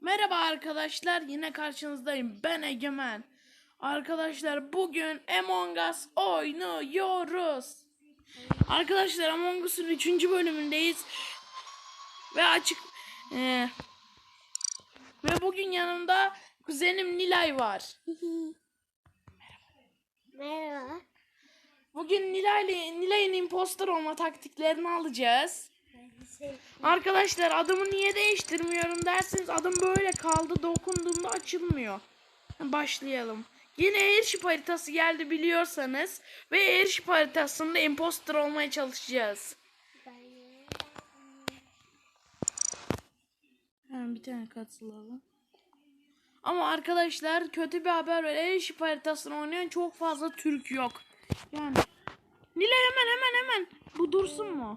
Merhaba arkadaşlar yine karşınızdayım ben Egemen. Arkadaşlar bugün Among Us oynuyoruz. Arkadaşlar Among Us'un 3. bölümündeyiz. Ve açık eee, ve bugün yanımda kuzenim Nilay var. Merhaba. Bugün Nilay Nilay'ın imposter olma taktiklerini alacağız. Arkadaşlar adımı niye değiştirmiyorum derseniz adım böyle kaldı dokunduğumda açılmıyor. Başlayalım. Yine Airship haritası geldi biliyorsanız ve Airship haritasında imposter olmaya çalışacağız. Hemen bir tane katılalım. Ama arkadaşlar kötü bir haber var. Airship haritasını oynayan çok fazla Türk yok. Yani Nilay hemen hemen hemen. Bu dursun mu?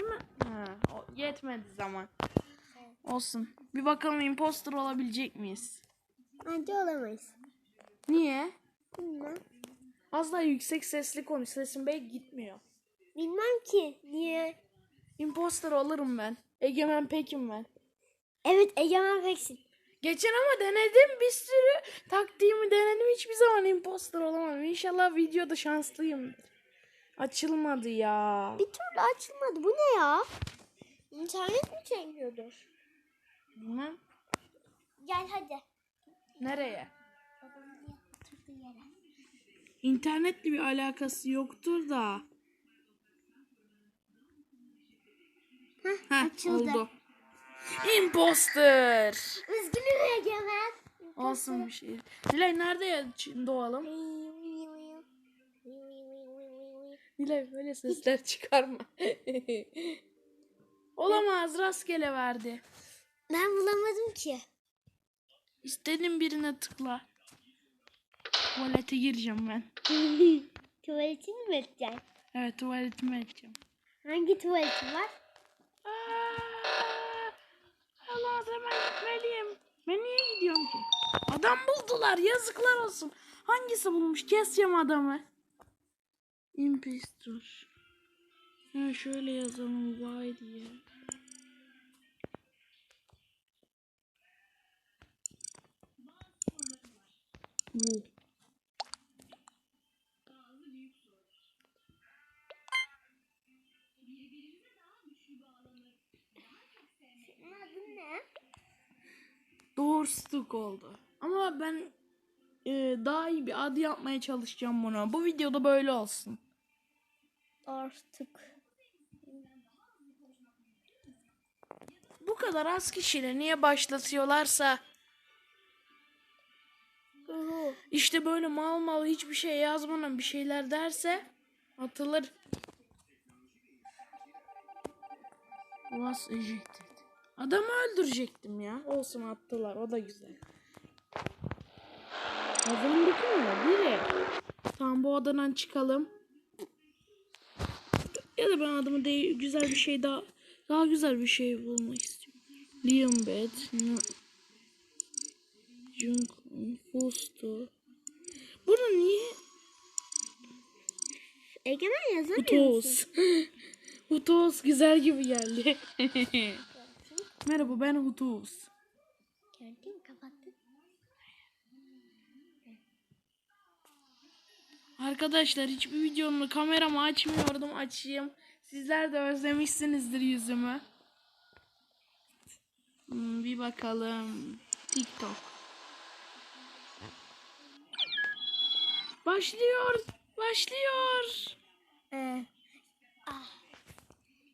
Hemen. Ha, o yetmedi zaman. Olsun. Bir bakalım imposter olabilecek miyiz? Bence olamayız. Niye? Bilmem. Az daha yüksek sesli konuş. Sesin belki gitmiyor. Bilmem ki. Niye? Imposter olurum ben. Egemen Pekin ben. Evet Egemen Peksin. Geçen ama denedim bir sürü taktiğimi denedim hiçbir zaman imposter olamadım. İnşallah videoda şanslıyımdır. Açılmadı ya. Bir türlü açılmadı. Bu ne ya? İnternet mi çekmiyordur? Bilmem. Gel hadi. Nereye? Babamın yere. İnternetle bir alakası yoktur da. Heh, açıldı. oldu. Imposter. Üzgünüm Egemen. Olsun bir şey. Nilay nerede ya- doğalım? Nilay böyle sesler çıkarma. Olamaz rastgele verdi. Ben bulamadım ki. İstediğin birine tıkla. Tuvalete gireceğim ben. Tuvaletini mi edeceksin? Evet tuvaletime edeceğim. Hangi tuvaletin var? Aa, Allah hemen gitmeliyim. Ben niye gidiyorum ki? Adam buldular yazıklar olsun. Hangisi bulmuş? Keseceğim adamı. Impostor. Ha şöyle yazalım vay diye. Bu. Doğrustuk oldu. Ama ben e, daha iyi bir adı yapmaya çalışacağım buna. Bu videoda böyle olsun. Artık. Bu kadar az kişiyle niye başlatıyorlarsa işte böyle mal mal hiçbir şey yazmadan bir şeyler derse atılır. Was ejected. Adamı öldürecektim ya. Olsun attılar. O da güzel. Kazandık mı? Biri. Tamam bu odadan çıkalım. Ya da ben adamı değil güzel bir şey daha daha güzel bir şey bulmak istiyorum. Liam Bed. Junk Fusto. Bunu niye? Egemen yazamıyor Utos. Utos güzel gibi geldi. Merhaba ben Utos. Gördün mü Arkadaşlar hiçbir videomda kameramı açmıyordum açayım. Sizler de özlemişsinizdir yüzümü. Hmm, bir bakalım. TikTok. Başlıyor. Başlıyor. Ee, ah,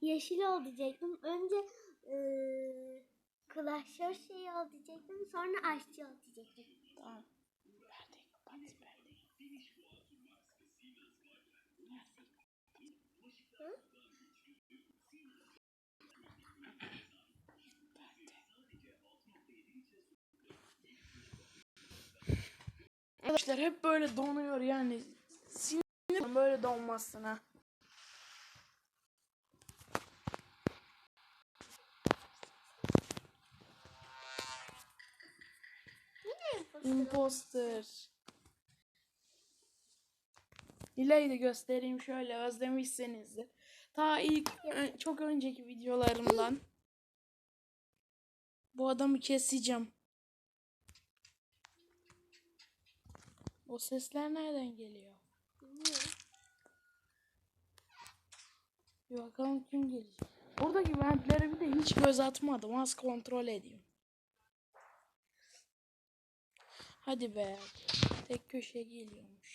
yeşil ol diyecektim. Önce Clash Royale şeyi ol diyecektim. Sonra aşçı ol diyecektim. Tamam. Perdeyi kapat, perdeyi. Hı? Arkadaşlar hep böyle donuyor yani. Sinir böyle donmazsın ha. Imposter. Dileği de göstereyim şöyle özlemişsinizdir. Ta ilk çok önceki videolarımdan. Bu adamı keseceğim. O sesler nereden geliyor? Bir bakalım kim gelecek. Buradaki ventlere bir de hiç göz atmadım. Az kontrol edeyim. Hadi be. Tek köşe geliyormuş.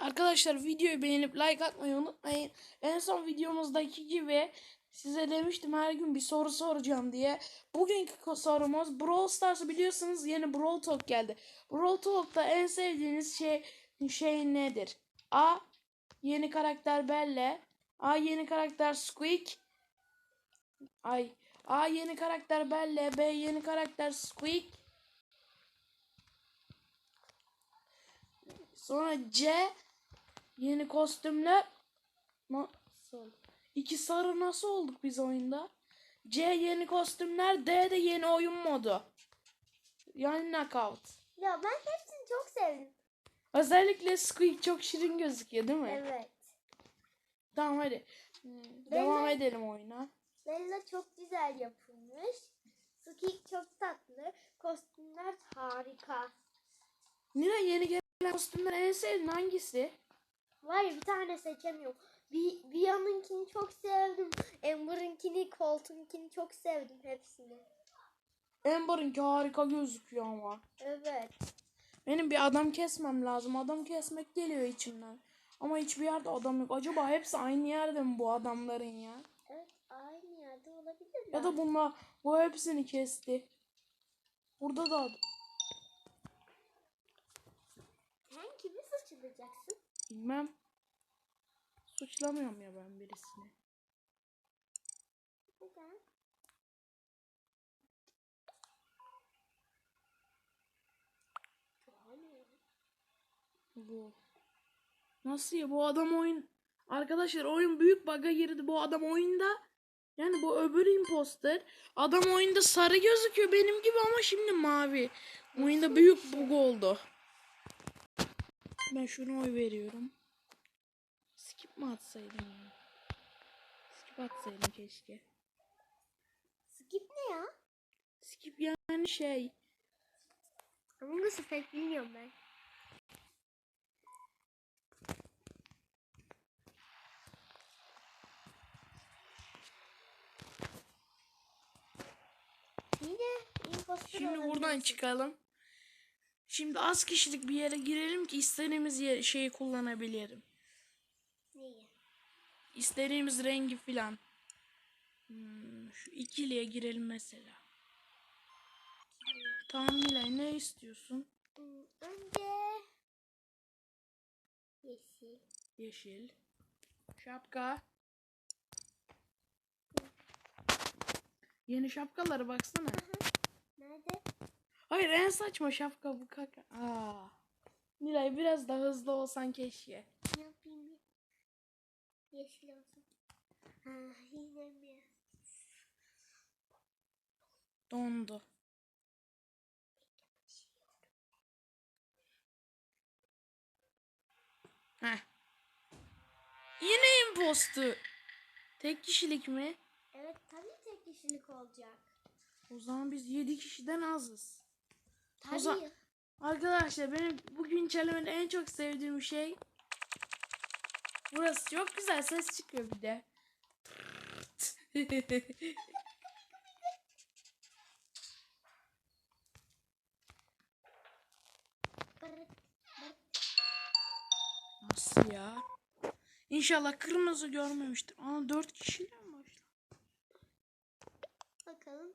Arkadaşlar videoyu beğenip like atmayı unutmayın. En son videomuzdaki gibi size demiştim her gün bir soru soracağım diye. Bugünkü sorumuz Brawl Stars biliyorsunuz yeni Brawl Talk geldi. Brawl Talk'ta en sevdiğiniz şey şey nedir? A. Yeni karakter Belle. A. Yeni karakter Squeak. Ay. A. Yeni karakter Belle. B. Yeni karakter Squeak. Sonra C. Yeni kostümler. Nasıl? İki sarı nasıl olduk biz oyunda? C. Yeni kostümler. D. de yeni oyun modu. Yani knockout. Ya ben hepsini çok sevdim. Özellikle Squeak çok şirin gözüküyor değil mi? Evet. Tamam hadi. Ben Devam de- edelim oyuna. Bella çok güzel yapılmış. Squeak çok tatlı. Kostümler harika. Nina yeni gelen kostümler en sevdiğin hangisi? Var ya bir tane seçemiyorum. Bir, Via'nınkini çok sevdim. Amber'ınkini, Colt'unkini çok sevdim hepsini. Amber'ınki harika gözüküyor ama. Evet. Benim bir adam kesmem lazım. Adam kesmek geliyor içimden. Ama hiçbir yerde adam yok. Acaba hepsi aynı yerde mi bu adamların ya? Evet aynı yerde olabilir Ya da bunlar bu hepsini kesti. Burada da adam. Sen kimi suçlayacaksın? Bilmem. Suçlamıyorum ya ben birisini. Neden? Bu. Nasıl ya bu adam oyun Arkadaşlar oyun büyük bug'a girdi. Bu adam oyunda yani bu öbür imposter. Adam oyunda sarı gözüküyor benim gibi ama şimdi mavi. Oyunda büyük bug oldu. Ben şunu oy veriyorum. Skip mi atsaydım? Skip atsaydım keşke. Skip ne ya? Skip yani şey. Ama nasıl pek bilmiyorum ben. Yine Şimdi buradan çıkalım. Şimdi az kişilik bir yere girelim ki istediğimiz yer, şeyi kullanabilirim. Neyi? İstediğimiz rengi filan. Hmm, şu ikiliye girelim mesela. Tamam Nilay ne istiyorsun? Hmm, Önce yeşil. Yeşil. Şapka. Yeni şapkalara baksana. Nerede? Hayır en saçma şapka bu kaka. Aa. Nilay biraz daha hızlı olsan keşke. Ne yapayım? Yeşil olsun. Ha, yine mi? Dondu. Heh. Yine impostu. Tek kişilik mi? Evet tabii tek kişilik olacak. O zaman biz 7 kişiden azız. Tabii. zaman- Arkadaşlar benim bugün çelemenin en çok sevdiğim şey Burası çok güzel ses çıkıyor bir de. Nasıl ya? İnşallah kırmızı görmemiştir. Aa 4 kişiyle mi başladı? Bakalım.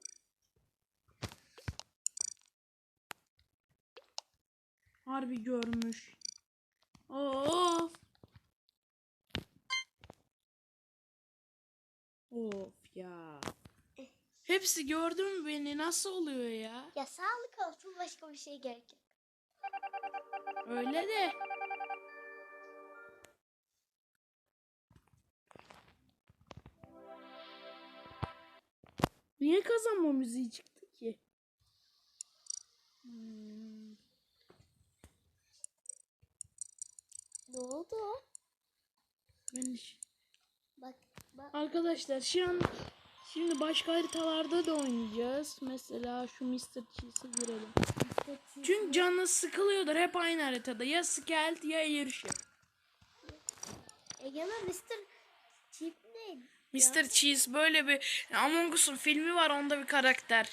Harbi görmüş. Of. Of ya. Hepsi gördü mü beni? Nasıl oluyor ya? Ya sağlık olsun başka bir şey gerek yok. Öyle de. Niye kazanma müziği çıktı ki? Hmm. Ne oldu? Ben hiç- bak Arkadaşlar şu an Şimdi başka haritalarda da oynayacağız. Mesela şu Mr. Cheese'e girelim. Çünkü canı sıkılıyordur hep aynı haritada. Ya Skelt ya Airship. Egemen Mr. Chip neydi? Mr. Cheese böyle bir Among Us'un filmi var onda bir karakter.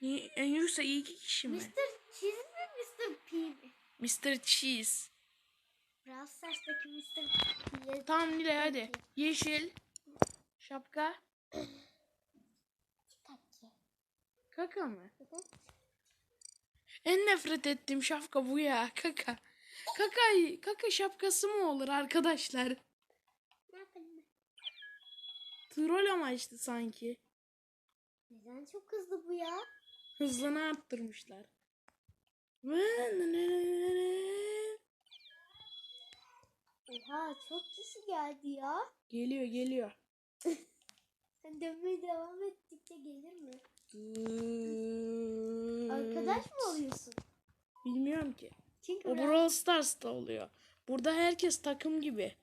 Ni- En yüksek iki kişi mi? Mr. Cheese mi Mr. P mi? Mr. Cheese. Brawl Stars'taki Mr. P'ye Tamam Nilay hadi. Yeşil. Şapka. Kaki. Kaka mı? En nefret ettiğim şapka bu ya. Kaka. Kaka, kaka şapkası mı olur arkadaşlar? Troll amaçlı sanki. Neden çok hızlı bu ya? Hızını arttırmışlar. Oha çok kişi geldi ya. Geliyor geliyor. Sen dönmeye devam ettikçe gelir mi? Arkadaş mı oluyorsun? Bilmiyorum ki. Çünkü O Brawl Stars'ta oluyor. Burada herkes takım gibi.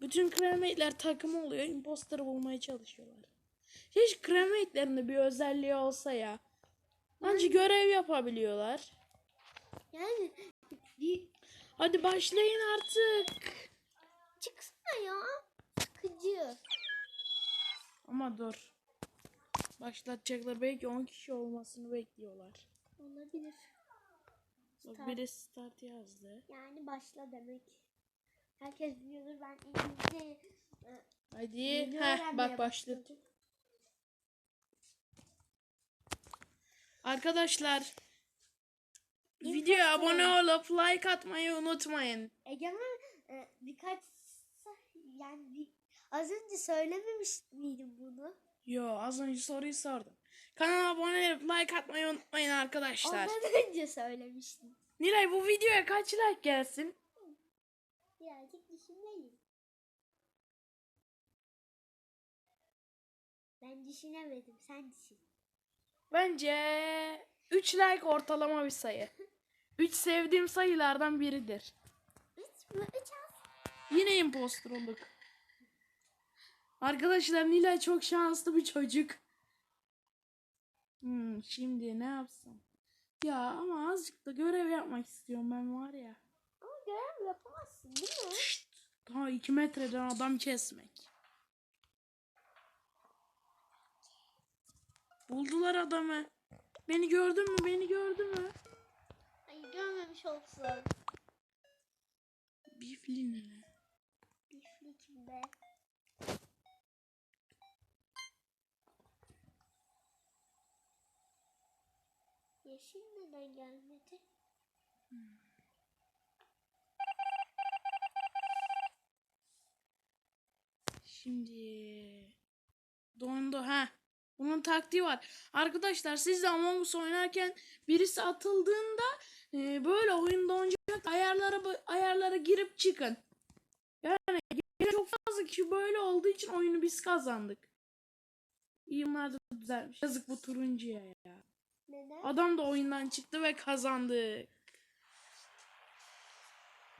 Bütün crewmate'ler takım oluyor. Imposter'ı bulmaya çalışıyorlar. Hiç crewmate'lerin de bir özelliği olsa ya. Anca görev yapabiliyorlar. yani bir Hadi başlayın artık. Çıksana ya. Sıkıcı. Ama dur. Başlatacaklar. Belki 10 kişi olmasını bekliyorlar. Olabilir. Bak Start. biri start yazdı. Yani başla demek. Herkes biliyordur ben İngilizce e, Hadi. öğrenmeye bak başladı. Arkadaşlar videoya abone olup like atmayı unutmayın. Egemen e, birkaç yani az önce söylememiş miydim bunu? Yo az önce soruyu sordum. Kanala abone olup like atmayı unutmayın arkadaşlar. Ondan önce söylemiştim. Nilay bu videoya kaç like gelsin? Birazcık düşünmeliyim. Ben düşünemedim. Sen düşün. Bence 3 like ortalama bir sayı. 3 sevdiğim sayılardan biridir. Üç mü? Üç az. Yine impostor olduk. Arkadaşlar Nilay çok şanslı bir çocuk. Hmm, şimdi ne yapsam? Ya ama azıcık da görev yapmak istiyorum ben var ya. Ama görev yapamazsın değil mi? Daha 2 metreden adam kesmek. Buldular adamı. Beni gördün mü? Beni gördü mü? Ay görmemiş olsun. Bifli ne? Be? Yeşil neden gelmedi? Şimdi dondu ha. Bunun taktiği var. Arkadaşlar siz de Among Us oynarken birisi atıldığında e, böyle oyun donacak ayarlara ayarlara girip çıkın. Çok fazla kişi böyle olduğu için oyunu biz kazandık. İyi bunlar da düzelmiş. Yazık bu turuncuya ya. Neden? Adam da oyundan çıktı ve kazandı.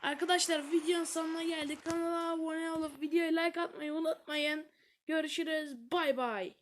Arkadaşlar videonun sonuna geldik. Kanala abone olup videoya like atmayı unutmayın. Görüşürüz. Bay bay.